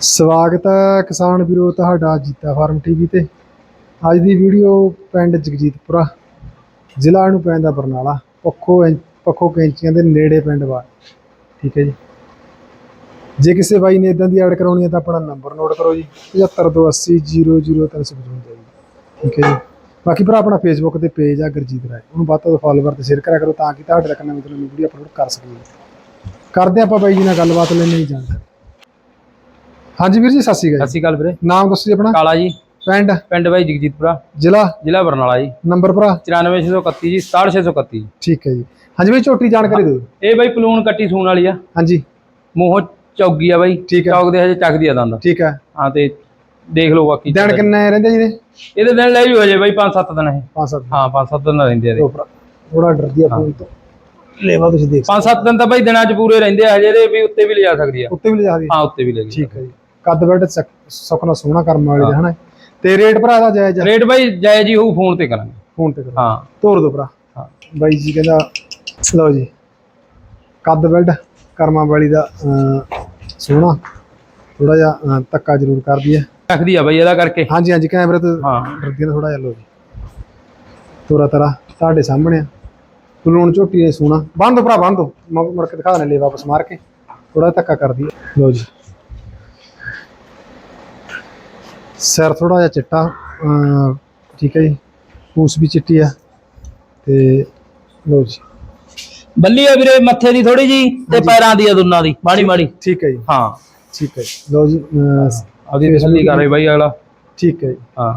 ਸਵਾਗਤ ਹੈ ਕਿਸਾਨ ਵੀਰੋ ਤੁਹਾਡਾ ਜੀਤਾ ਫਾਰਮ ਟੀਵੀ ਤੇ। ਅੱਜ ਦੀ ਵੀਡੀਓ ਪਿੰਡ ਜਗਜੀਤਪੁਰਾ, ਜ਼ਿਲ੍ਹਾ ਨੂੰ ਪੈਂਦਾ ਬਰਨਾਲਾ, ਪੱਖੋ ਐਂ- ਪੱਖੋ ਕੈਂਚੀਆਂ ਦੇ ਨੇੜੇ ਪਿੰਡ ਵਾ। ਠੀਕ ਹੈ ਜੀ। ਜੇ ਕਿਸੇ ਬਾਈ ਨੇ ਇਦਾਂ ਦੀ ਐਡ ਕਰਾਉਣੀ ਹੈ ਤਾਂ ਆਪਣਾ ਨੰਬਰ ਨੋਟ ਕਰੋ ਜੀ 7528000355 ਜੀ। ਠੀਕ ਹੈ ਜੀ। ਬਾਕੀ ਭਰਾ ਆਪਣਾ ਫੇਸਬੁੱਕ ਤੇ ਪੇਜ ਆ ਗੁਰਜੀਤ ਰਾਏ, ਉਹਨੂੰ ਵੱਧ ਤੋਂ ਵੱਧ ਫਾਲੋਵਰ ਤੇ ਸ਼ੇਅਰ ਕਰਿਆ ਕਰੋ ਤਾਂ ਕਿ ਤੁਹਾਡੇ ਤੱਕ ਨਵੀਂ ਤੋਂ ਨਵੀਂ ਵੀਡੀਓ ਅਪਲੋਡ ਕਰ ਸਕੀਏ। ਕਰਦੇ ਆਪਾਂ ਬਾਈ ਜੀ ਨਾਲ ਗੱਲਬਾਤ ਲੈਣੀ ਹੀ ਜਾਣਕਾਰੀ। ਹਾਂਜੀ ਵੀਰ ਜੀ ਸਤਿ ਸ਼੍ਰੀ ਸਤਿ ਅਕਾਲ ਸ਼੍ਰੀ ਅਕਾਲ ਵੀਰੇ। ਨਾਮ ਦੱਸੋ ਜੀ ਆਪਣਾ? ਕਾਲਾ ਜੀ। ਪਿੰਡ? ਪਿੰਡ ਬਾਈ ਜਗਜੀਤਪੁਰਾ। ਜ਼ਿਲ੍ਹਾ? ਜ਼ਿਲ੍ਹਾ ਬਰਨਾਲਾ ਜੀ। ਨੰਬਰ ਭਰਾ? 94631 ਜੀ 67631 ਠੀਕ ਹੈ ਜੀ। ਹਾਂਜੀ ਬਾਈ ਝੋਟੀ ਜਾਣਕਾਰੀ ਦਿਓ। ਇਹ ਬਾਈ ਪਲੂਣ ਕੱਟੀ ਸੂਣ ਵਾਲੀ ਆ। ਹਾਂਜੀ। ਮੂੰਹੋਂ ਚੌਗੀ ਆ ਬਾਈ। ਚੌਕ ਦੇ ਹਜੇ ਚੱਕਦੀ ਆ ਦੰਦ। ਠੀਕ ਹੈ। ਹਾਂ ਤੇ ਦੇਖ ਲਓ ਬਾਕੀ। ਦਿਨ ਕਿੰਨੇ ਰਹਿੰਦੇ ਜੀ ਇਹਦੇ? ਦਿਨ ਲੈ ਜੂ ਹਜੇ ਬਾਈ 5-7 ਦਿਨ ਇਹ। ਪੰਜ ਸੱਤ ਹਾਂ 5-7 ਦਿਨ ਰਹਿੰਦੇ ਆ ਇਹਦੇ। ਥੋੜਾ ਡਰਦੀ ਆ ਫੋਨ ਤੋਂ। ਲੈਵਾ ਤੁਸੀਂ ਦੇਖ 5-7 ਦਿਨ ਤਾਂ ਬਾਈ ਦਿਨਾਂ 'ਚ ਪੂਰੇ ਰਹਿੰਦੇ ਆ ਹਜੇ ਇਹਦੇ ਵੀ ਉੱਤੇ ਵੀ ਲਿਜਾ ਸਕਦੀ ਆ। ਸਕਦੇ। ਉੱਤੇ ਵੀ ਲਿਜਾ ਦੀ ਹਾਂ ਉੱਤੇ ਵੀ ਲੈ ਗਈ। ਠੀਕ ਹੈ ਜੀ। ਕੱਦ ਬੈਡ ਸੁਖਣਾ ਸੋਹਣਾ ਕਰਮ ਵਾਲੇ ਦੇ ਹਨਾ? ਤੇ ਰੇਟ ਭਰਾ ਦਾ ਜਾਇਜ਼ ਆ? ਰੇਟ ਬਾਈ ਜਾਇਜ਼ ਹੀ ਹੋਊ ਫੋਨ ਤੇ ਕਰਾਂਗੇ। ਫੋਨ ਤੇ ਕਰੋ ਹਾਂ। ਤੋਰ ਦੋ ਭਰਾ। ਹਾਂ। ਬਾਈ ਜੀ ਕਹਿੰਦਾ ਲਓ ਜੀ ਕੱਦ ਬੈਡ ਕਰਮਾਂ ਵਾਲੀ ਦਾ ਸੋਹਣਾ ਥੋੜਾ ਜਿਹਾ ਧੱਕਾ ਜ਼ਰੂਰ ਕਰਦੀ ਹੈ ਰੱਖਦੀ ਆ ਬਾਈ ਇਹਦਾ ਕਰਕੇ। ਹਾਂਜੀ ਹਾਂਜੀ ਕੈਮਰੇ ਤੋਂ ਹਾਂ। ਨਾ ਥੋੜਾ ਜਿਹਾ ਲਓ ਜੀ। ਤੋਰਾ ਤਰਾ ਤੁਹਾਡੇ ਸਾਹਮਣੇ ਆ। ਬਲੂਨ ਝੋਟੀ ਨੇ ਸੋਹਣਾ। ਬੰਦ ਭਰਾ ਬੰਦ ਮੁੜ ਕੇ ਦਿਖਾ ਲੈ ਵਾਪਸ ਮਾਰ ਕੇ। ਥੋੜਾ ਧੱਕਾ ਕਰਦੀ ਲਓ ਜੀ। ਸਿਰ ਥੋੜਾ ਜਿਹਾ ਚਿੱਟਾ ਠੀਕ ਹੈ ਜੀ ਪੂਛ ਵੀ ਚਿੱਟੀ ਆ ਤੇ ਲਓ ਜੀ। ਬੱਲੀ ਆ ਵੀਰੇ ਮੱਥੇ ਦੀ ਥੋੜੀ ਜੀ ਤੇ ਪੈਰਾਂ ਦੀ ਆ ਦੋਨਾਂ ਦੀ ਮਾੜੀ ਮਾੜੀ। ਠੀਕ ਹੈ ਜੀ। ਹਾਂ। ਠੀਕ ਹੈ ਲਓ ਜੀ ਆਪਦੀ ਤਸੱਲੀ ਕਰ ਰਹੀ ਬਾਈ ਅਗਲਾ। ਠੀਕ ਹੈ ਜੀ। ਹਾਂ।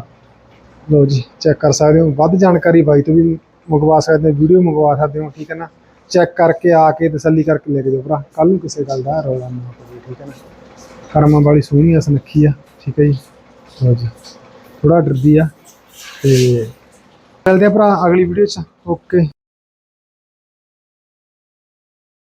ਲਓ ਜੀ ਚੈੱਕ ਕਰ ਸਕਦੇ ਹੋ ਵੱਧ ਜਾਣਕਾਰੀ ਬਾਈ ਤੋਂ ਵੀ ਮੰਗਵਾ ਸਕਦੇ ਹੋ ਵੀਡੀਓ ਮੰਗਵਾ ਸਕਦੇ ਹੋ ਠੀਕ ਹੈ ਨਾ? ਚੈੱਕ ਕਰਕੇ ਆ ਕੇ ਤਸੱਲੀ ਕਰਕੇ ਲੈ ਕੇ ਜਾਓ ਭਰਾ। ਕੱਲ ਨੂੰ ਕਿਸੇ ਗੱਲ ਦਾ ਰੌਲਾ ਨਾ ਪਵੇ ਠੀਕ ਹੈ ਨਾ? ਕਰਮਾਂ ਵਾਲੀ ਸੋਹਣੀ ਆ ਸੁਨੱਖੀ ਆ ਠੀਕ ਹੈ ਜੀ। ਲਓ ਜੀ ਥੋੜਾ ਡਰਦੀ ਆ ਤੇ ਮਿਲਦੇ ਆ ਭਰਾ ਅਗਲੀ ਵੀਡੀਓ 'ਚ। ਓਕੇ